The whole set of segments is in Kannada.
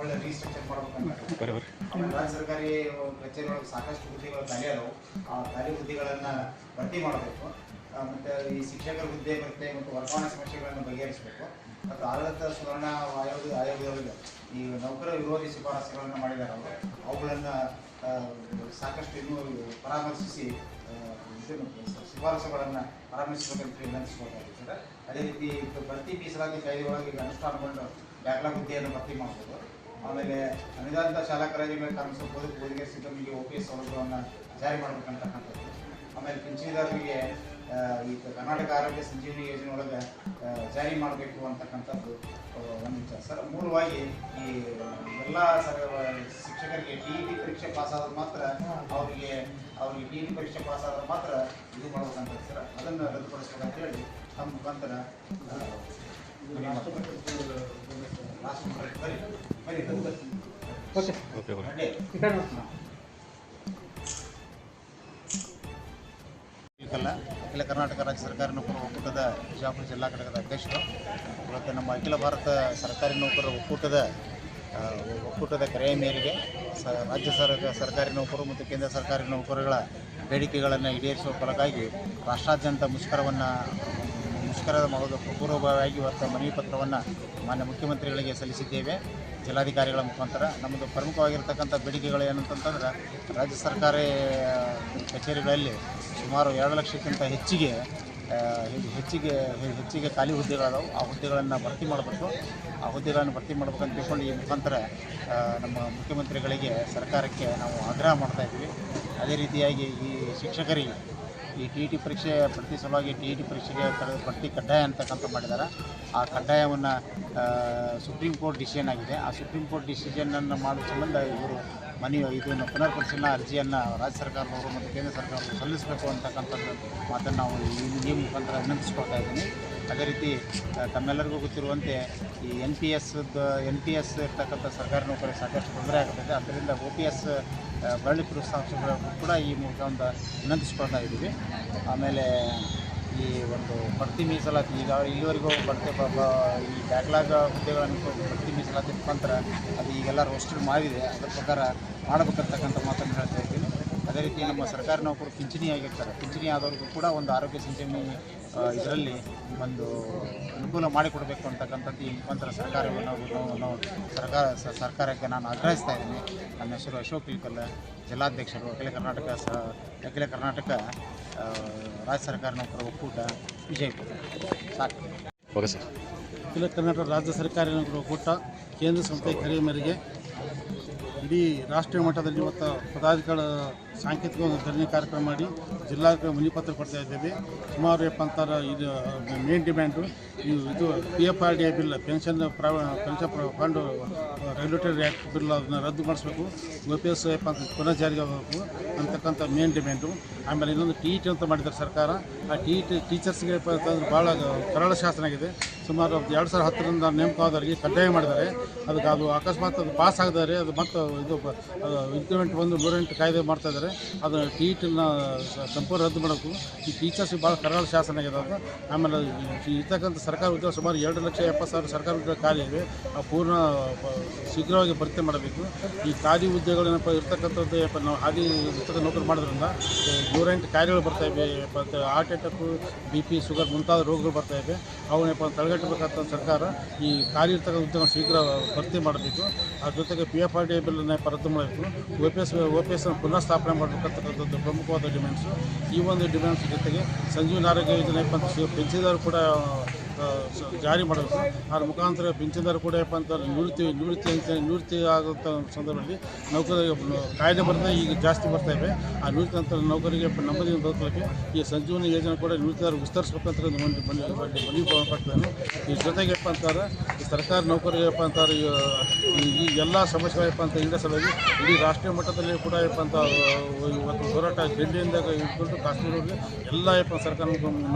ಒಳ್ಳೆ ರೀಸ್ಟ್ರಕ್ಚರ್ ಮಾಡಬೇಕು ರಾಜ್ಯ ಸರ್ಕಾರಿ ಕಚೇರಿಗಳಿಗೆ ಸಾಕಷ್ಟು ಹುದ್ದೆಗಳು ಖಾಲಿ ಅದಾವು ಆ ಖಾಲಿ ಹುದ್ದೆಗಳನ್ನು ಭರ್ತಿ ಮಾಡಬೇಕು. ಮತ್ತೆ ಈ ಶಿಕ್ಷಕರ ಹುದ್ದೆ ಭರ್ತಿ ಮತ್ತು ವರ್ಗಾವಣೆ ಸಮಸ್ಯೆಗಳನ್ನು ಬಗೆಹರಿಸಬೇಕು. ಮತ್ತು ಆಡಳಿತ ಸುಧಾರಣಾ ಆಯೋಗ ಆಯೋಗದವರಿಗೆ ಈ ನೌಕರ ವಿರೋಧಿ ಶಿಫಾರಸುಗಳನ್ನು ಮಾಡಿದ್ದಾರೆ ಅವರು. ಅವುಗಳನ್ನು ಸಾಕಷ್ಟು ಇನ್ನೂ ಪರಾಮರ್ಶಿಸಿ ಶಿಫಾರಸುಗಳನ್ನು ಪರಾಮರ್ಶಿಸಬೇಕಂತ ವಿನಂತಿಸಬೇಕಾಗುತ್ತದೆ ಅದೇ ರೀತಿ ಭರ್ತಿ ಮೀಸಲಾತಿ ಕಾಯ್ದೆ ಒಳಗೆ ಈಗ ಅನುಷ್ಠಾನಗೊಂಡು ಬ್ಯಾಕ್ಲಾಗ್ ಹುದ್ದೆಯನ್ನು ಭರ್ತಿ ಮಾಡ್ಬೋದು? ಆಮೇಲೆ ಅನುದಾನಿತ ಶಾಲಾ ಕಾಲೇಜುಗಳ ಕಾಣಿಸೋ ಬದುಕು ಸಿಬ್ಬಂದಿಗೆ ಒ ಪಿ ಎಸ್ ಸೌಲಭ್ಯವನ್ನು ಜಾರಿ ಮಾಡಬೇಕಂತಕ್ಕಂಥದ್ದು ಆಮೇಲೆ ಪಿಂಚಣಿದಾರರಿಗೆ ಈ ಕರ್ನಾಟಕ ಆರೋಗ್ಯ ಸಂಜೀವಿನಿ ಯೋಜನೆ ಒಳಗೆ ಜಾರಿ ಮಾಡಬೇಕು ಅಂತಕ್ಕಂಥದ್ದು ಒಂದು ವಿಚಾರ. ಸರ್, ಮೂಲವಾಗಿ ಈ ಎಲ್ಲ ಸರ್, ಶಿಕ್ಷಕರಿಗೆ ಟಿ ಇ ಟಿ ಪರೀಕ್ಷೆ ಪಾಸ್ ಆದ್ರೆ ಮಾತ್ರ ಅವರಿಗೆ ಅವರಿಗೆ ಟಿ ಇ ಟಿ ಪರೀಕ್ಷೆ ಪಾಸ್ ಆದ್ರೆ ಮಾತ್ರ ಇದು ಮಾಡ್ಬೇಕಂತ ಸರ್. ಅದನ್ನು ರದ್ದುಪಡಿಸ್ಬೇಕಂತ ಹೇಳಿ ನಮ್ಮ ಮುಖಾಂತರ ಆ, ಮನವಿ ಮಾಡ್ಬೇಕು. ಲಾಸ್ಟ್ ಬರೀ ಬರೀ ರದ್ದು. ಅಖಿಲ ಕರ್ನಾಟಕ ರಾಜ್ಯ ಸರ್ಕಾರಿ ನೌಕರರ ಒಕ್ಕೂಟದ ಬಿಜಾಪುರ ಜಿಲ್ಲಾ ಘಟಕದ ಅಧ್ಯಕ್ಷರು, ಇವತ್ತು ನಮ್ಮ ಅಖಿಲ ಭಾರತ ಸರ್ಕಾರಿ ನೌಕರರ ಒಕ್ಕೂಟದ ಒಕ್ಕೂಟದ ಕರೆಯ ಮೇರೆಗೆ ಸ, ರಾಜ್ಯ ಸರ್ ಸರ್ಕಾರಿ ನೌಕರರು ಮತ್ತು ಕೇಂದ್ರ ಸರ್ಕಾರಿ ನೌಕರರುಗಳ ಬೇಡಿಕೆಗಳನ್ನು ಈಡೇರಿಸುವ ಫಲಕ್ಕಾಗಿ ರಾಷ್ಟ್ರಾದ್ಯಂತ ಮುಷ್ಕರವನ್ನು ಮುಷ್ಕರ ಮಾಡೋದಕ್ಕೂ ಪೂರ್ವಭಾವಿಯಾಗಿ ಇವತ್ತು ಮನವಿ ಪತ್ರವನ್ನು ಮಾನ್ಯ ಮುಖ್ಯಮಂತ್ರಿಗಳಿಗೆ ಸಲ್ಲಿಸಿದ್ದೇವೆ. ಜಿಲ್ಲಾಧಿಕಾರಿಗಳ ಮುಖಾಂತರ. ನಮ್ಮದು ಪ್ರಮುಖವಾಗಿರ್ತಕ್ಕಂಥ ಬೇಡಿಕೆಗಳು ಏನಂತಂತಂದ್ರೆ ರಾಜ್ಯ ಸರ್ಕಾರಿ ಕಚೇರಿಗಳಲ್ಲಿ ಸುಮಾರು ಎರಡು ಲಕ್ಷಕ್ಕಿಂತ ಹೆಚ್ಚಿಗೆ ಹೆಚ್ಚಿಗೆ ಹೆಚ್ಚಿಗೆ ಖಾಲಿ ಹುದ್ದೆಗಳಾದವು. ಆ ಹುದ್ದೆಗಳನ್ನು ಭರ್ತಿ ಮಾಡಬೇಕು. ಆ ಹುದ್ದೆಗಳನ್ನು ಭರ್ತಿ ಮಾಡಬೇಕಂತ ತಿಳ್ಕೊಂಡು ಈ ಮುಖಾಂತರ ನಮ್ಮ ಮುಖ್ಯಮಂತ್ರಿಗಳಿಗೆ ಸರ್ಕಾರಕ್ಕೆ ನಾವು ಆಗ್ರಹ ಮಾಡ್ತಾ ಇದ್ದೀವಿ. ಅದೇ ರೀತಿಯಾಗಿ ಈ ಶಿಕ್ಷಕರಿಗೆ ಈ ಟಿ ಟಿ ಪರೀಕ್ಷೆ ಪ್ರತಿ ಸಲುವಾಗಿ ಟಿ ಟಿ ಪರೀಕ್ಷೆಗೆ ಕಡೆ ಪ್ರತಿ ಕಡ್ಡಾಯ ಅಂತಕ್ಕಂಥ ಮಾಡಿದ್ದಾರೆ. ಆ ಕಡ್ಡಾಯವನ್ನು ಸುಪ್ರೀಂ ಕೋರ್ಟ್ ಡಿಸಿಷನ್ ಆಗಿದೆ. ಆ ಸುಪ್ರೀಂ ಕೋರ್ಟ್ ಡಿಸಿಷನನ್ನು ಮಾಡುವ ಸಂಬಂಧ ಇವರು ಮನೆಯ ಇದನ್ನು ಪುನರ್ ಪರಿಶೀಲನಾ ಅರ್ಜಿಯನ್ನು ರಾಜ್ಯ ಸರ್ಕಾರದವರು ಮತ್ತು ಕೇಂದ್ರ ಸರ್ಕಾರದವರು ಸಲ್ಲಿಸಬೇಕು ಅಂತಕ್ಕಂಥದ್ದು ಮಾತನ್ನು ನಾವು ಈ ಮುಖಾಂತರ ವಿನಂತಿಸ್ಕೊಳ್ತಾ ಇದ್ದೀನಿ. ಅದೇ ರೀತಿ ತಮ್ಮೆಲ್ಲರಿಗೂ ಗೊತ್ತಿರುವಂತೆ ಈ ಎನ್ ಪಿ ಎಸ್ದು ಎನ್ ಪಿ ಎಸ್ ಇರ್ತಕ್ಕಂಥ ಸರ್ಕಾರಿ ನೌಕರಿ ಸಾಕಷ್ಟು ತೊಂದರೆ ಆಗುತ್ತದೆ ಅದರಿಂದ ಒ ಪಿ ಎಸ್ ಬರಲಿ ಪ್ರೋತ್ಸಾಹಿಸಬೇಕು ಕೂಡ ಈ ಮೂಲಕ ಒಂದು ವಿನಂತಿಸ್ಕೊಳ್ತಾ ಇದ್ದೀವಿ. ಆಮೇಲೆ ಈ ಒಂದು ಬಡ್ತಿ ಮೀಸಲಾತಿ, ಈಗ ಇಲ್ಲಿವರೆಗೂ ಬಡ್ತಿ ಈ ಬ್ಯಾಕ್ಲಾಗ್ ಹುದ್ದೆಗಳನ್ನು ಬಡ್ತಿ ಮೀಸಲಾತಿ ಮುಖಾಂತರ ಅದು ಈಗೆಲ್ಲ ರೋಸ್ಟರ್ ಮಾಡಿದೆ. ಅದರ ಪ್ರಕಾರ ಮಾಡಬೇಕಂತಕ್ಕಂಥ ಮಾತನ್ನು ಹೇಳ್ತಾ ಇದ್ದೀನಿ. ಅದೇ ರೀತಿ ನಮ್ಮ ಸರ್ಕಾರಿ ನೌಕರು ಪಿಂಚಣಿ ಆಗಿರ್ತಾರೆ ಪಿಂಚಣಿ ಆದವ್ರಿಗೂ ಕೂಡ ಒಂದು ಆರೋಗ್ಯ ಸಂಜೀವನಿ ಇದರಲ್ಲಿ ಒಂದು ಅನುಕೂಲ ಮಾಡಿಕೊಡಬೇಕು ಅಂತಕ್ಕಂಥದ್ದು ಈ ಮುಖಾಂತರ ಸರ್ಕಾರವನ್ನು ನಾವು ಸರ್ಕಾರ ಸ- ಸರ್ಕಾರಕ್ಕೆ ನಾನು ಆಗ್ರಹಿಸ್ತಾ ಇದ್ದೀನಿ. ನನ್ನ ಹೆಸರು ಅಶೋಕ್ ಇಲ್ಕಲ್ಲ ಜಿಲ್ಲಾಧ್ಯಕ್ಷರು ಅಖಿಲ ಕರ್ನಾಟಕ ಸ ಅಖಿಲ ಕರ್ನಾಟಕ ಆ, ರಾಜ್ಯ ಸರ್ಕಾರ ನೌಕರ ಒಕ್ಕೂಟ ವಿಜಯಪುರ. ಸಾಕು. Okay sir. ಅಖಿಲ ಕರ್ನಾಟಕ ರಾಜ್ಯ ಸರ್ಕಾರಿ ನೌಕರ ಒಕ್ಕೂಟ ಕೇಂದ್ರ ಸಂಸ್ಥೆ ಕರೆಯ ಮೇರೆಗೆ ಇಡೀ ರಾಷ್ಟ್ರೀಯ ಮಟ್ಟದಲ್ಲಿ ಇವತ್ತು ಪದಾಧಿಕಾರ ಸಾಂಕೇತಿಕ ಒಂದು ಧರಣಿ ಕಾರ್ಯಕ್ರಮ ಮಾಡಿ ಜಿಲ್ಲಾ ಮುನಿಪತ್ರ ಕೊಡ್ತಾ ಇದ್ದೇವೆ. ಸುಮಾರು ಎಪ್ಪತ್ತಾರ ಇದು ಮೇನ್ ಡಿಮ್ಯಾಂಡು ಇದು P F R D A bill pension pension fund regulatory act bill ಅದನ್ನು ರದ್ದು ಮಾಡಿಸ್ಬೇಕು. ಒ ಪಿ ಎಸ್ ಅಂತ ಪುನಃ ಜಾರಿಗೆ ಆಗಬೇಕು ಅಂತಕ್ಕಂಥ ಮೇನ್ ಡಿಮ್ಯಾಂಡು ಆಮೇಲೆ ಇನ್ನೊಂದು ಟಿ ಇ ಟಿ ಅಂತ ಮಾಡಿದ್ದಾರೆ ಸರ್ಕಾರ. ಆ ಟಿ ಇ ಟಿ ಟೀಚರ್ಸ್ಗೆ ಭಾಳ ಕರಾಳ ಶಾಸನ ಆಗಿದೆ. ಸುಮಾರು ಎರಡು ಸಾವಿರ ಹತ್ತರಿಂದ ನೇಮಕವಾದವರಿಗೆ ಕಡ್ಡಾಯ ಮಾಡಿದ್ದಾರೆ. ಅದಕ್ಕೆ ಅದು ಅಕಸ್ಮಾತ್ ಅದು ಪಾಸ್ ಆಗಿದ್ದಾರೆ ಅದು ಮತ್ತು ಇದು ಇಂಕ್ರಿಮೆಂಟ್ ಬಂದು ನೂರೆಂಟು ಕಾಯ್ದೆ ಮಾಡ್ತಾ ಇದ್ದಾರೆ. ಅದು ಟಿ ಸಂಪೂರ್ಣ ರದ್ದು ಮಾಡಬೇಕು ಈ ಟೀಚರ್ಸ್ಗೆ ಭಾಳ ಕರಾಳ ಶಾಸನ ಆಗಿದೆ ಅದು ಆಮೇಲೆ ಇರ್ತಕ್ಕಂಥ ಸರ್ಕಾರ ಉದ್ಯೋಗ ಸುಮಾರು ಎರಡು ಲಕ್ಷ ಎಪ್ಪತ್ತು ಸಾವಿರ ಸರ್ಕಾರ ಉದ್ಯೋಗ ಖಾಲಿ ಇವೆ ಆ ಪೂರ್ಣ ಶೀಘ್ರವಾಗಿ ಭರ್ತಿ ಮಾಡಬೇಕು. ಈ ಖಾಲಿ ಹುದ್ದೆಗಳೇನಪ್ಪ ಇರ್ತಕ್ಕಂಥದ್ದು ಏನಪ್ಪ ನಾವು ಹಾಲಿ ಇರ್ತಕ್ಕಂಥ ನೌಕರಿ ಮಾಡೋದ್ರಿಂದ ನೂರೆಂಟು ಕಾಯಿಲೆಗಳು ಬರ್ತಾ ಇವೆ. ಮತ್ತು heart attack B P sugar ಮುಂತಾದ ರೋಗಗಳು ಬರ್ತಾ ಇವೆ. ಅವನ್ನಪ್ಪ ತಡೆಗಟ್ಟಬೇಕಂತ ಸರ್ಕಾರ ಈ ಖಾಲಿ ಇರ್ತಕ್ಕಂಥ ಉದ್ಯಮ ಶೀಘ್ರ ಭರ್ತಿ ಮಾಡಬೇಕು. ಅದ್ರ ಜೊತೆಗೆ ಪಿ ಎಫ್ ಆರ್ ಡಿ ಬಿಲ್ಲನ್ನು ರದ್ದು ಮಾಡಬೇಕು. O P S O P S ಪುನಃ ಸ್ಥಾಪನೆ ಮಾಡಬೇಕಂತಕ್ಕಂಥದ್ದು ಪ್ರಮುಖವಾದ ಡಿಮ್ಯಾಂಡ್ಸು ಈ ಒಂದು ಡಿಮ್ಯಾಂಡ್ಸ್ ಜೊತೆಗೆ ಸಂಜೀವನ ಆರೋಗ್ಯ ಯೋಜನೆ ಪೆನ್ಷನ್ದಾರರು ಕೂಡ ಜಾರಿ ಮಾಡಬೇಕು. ಅದರ ಮುಖಾಂತರ ಪಿಂಚಣಿದಾರ ಕೂಡ ಏನಪ್ಪ ಅಂತ ನಿವೃತ್ತಿ ನಿವೃತ್ತಿ ಅಂತ ನಿವೃತ್ತಿ ಆಗುವಂಥ ಸಂದರ್ಭದಲ್ಲಿ ನೌಕರಿಗೆ ಕಾಯ್ದೆ ಬರ್ತದೆ, ಈಗ ಜಾಸ್ತಿ ಬರ್ತಾ ಆ ನಿವೃತ್ತಿ ಅಂತ ನೌಕರಿಗೆ ನೆಮ್ಮದಿಯಿಂದ ಬದುಕಲಿಕ್ಕೆ ಈ ಸಂಜೀವನಿ ಯೋಜನೆ ಕೂಡ ನಿವೃತ್ತಿದಾರ ವಿಸ್ತರಿಸ್ಬೇಕಂತ ಒಂದು ಮನವಿ ಪಡ್ತಾನೆ ಈ ಜೊತೆಗೆ ಏನಪ್ಪ ಅಂತಾರೆ, ಈ ಸರ್ಕಾರಿ ನೌಕರಿಗೆ ಏನಪ್ಪ ಅಂತಾರೆ, ಈ- ಎಲ್ಲ ಸಮಸ್ಯೆಗಳಪ್ಪ ಅಂತ ಈಡೇರಿಸಲಾಗಿ ಇಡೀ ರಾಷ್ಟ್ರೀಯ ಮಟ್ಟದಲ್ಲಿ ಕೂಡ ಏನಪ್ಪ ಅಂತ ಇವತ್ತು ಹೋರಾಟ ಜಿಲ್ಲೆಯಿಂದ ಇಟ್ಕೊಂಡು ಕಾಶ್ಮೀರವರೆಗೆ ಎಲ್ಲ ಏನಪ್ಪ ಸರ್ಕಾರ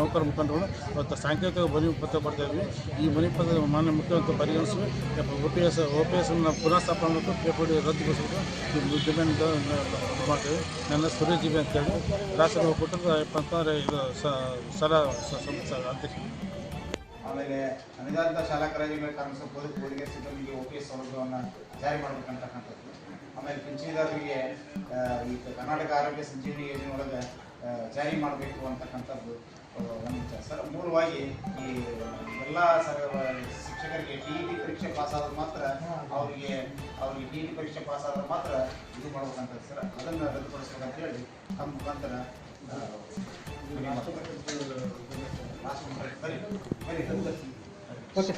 ನೌಕರ ಮುಖಂಡರು ಇವತ್ತು ಸಾಂಕೇತಿಕ ಮನವಿ ಬರ್ತಾ ಇದ್ವಿ. ಈ ಮಣಿಪುರದ ಮಾನ್ಯ ಮುಖ್ಯಮಂತ್ರಿ ಪರಿಗಣಿಸಿ O P S O P S ಪುನಃ ಸ್ಥಾಪನೆ ಮಾಡಬೇಕು. ಪೇಪರ್ ರದ್ದುಗೊಳಿಸಬೇಕು. ಇದು ಡಿಮ್ಯಾಂಡ್ ಇದು ಮಾಡ್ತೇವೆ ನನ್ನ ಸುರೇಶ್ ಜಿಬಿ ಅಂತೇಳಿ ರಾಷ್ಟ್ರ ಒಕ್ಕೂಟದ ಏನಪ್ಪ ಅಂತಂದರೆ ಇದು ಸಲ ಅಧ್ಯಕ್ಷ. ಆಮೇಲೆ ಅನುದಾನಿತ ಶಾಲಾ ಕಾಲೇಜುಗಳ ಪೊಲೀಸ್ ಬೋಧಿಗೆ ಸಿಬ್ಬಂದಿಗೆ ಒ ಪಿ ಎಸ್ ಸೌಲಭ್ಯವನ್ನು ಜಾರಿ ಮಾಡಬೇಕಂತಕ್ಕಂಥದ್ದು ಆಮೇಲೆ ಪಿಂಚಣಿದಾರರಿಗೆ ಈ ಕರ್ನಾಟಕ ಆರೋಗ್ಯ ಸಂಜೀವಿನಿ ಯೋಜನೆ ಒಳಗೆ ಜಾರಿ ಮಾಡಬೇಕು ಅಂತಕ್ಕಂಥದ್ದು ಸರ್ ಮೂಲವಾಗಿ ಈ ಎಲ್ಲ ಸರ್ ಶಿಕ್ಷಕರಿಗೆ ಟಿ ಇ ಟಿ ಪರೀಕ್ಷೆ ಪಾಸ್ ಆದ್ರೆ ಮಾತ್ರ ಅವರಿಗೆ ಅವ್ರಿಗೆ ಟಿ ಇ ಟಿ ಪರೀಕ್ಷೆ ಪಾಸ್ ಆದ್ರೆ ಮಾತ್ರ ಇದು ಮಾಡ್ಬೇಕಂತ ಸರ್. ಅದನ್ನು ರದ್ದುಪಡಿಸ್ಬೇಕಂತ ಹೇಳಿ ತಮ್ಮ ಮುಖಾಂತರ ಬರೀ ಬರೀ ಓಕೆ?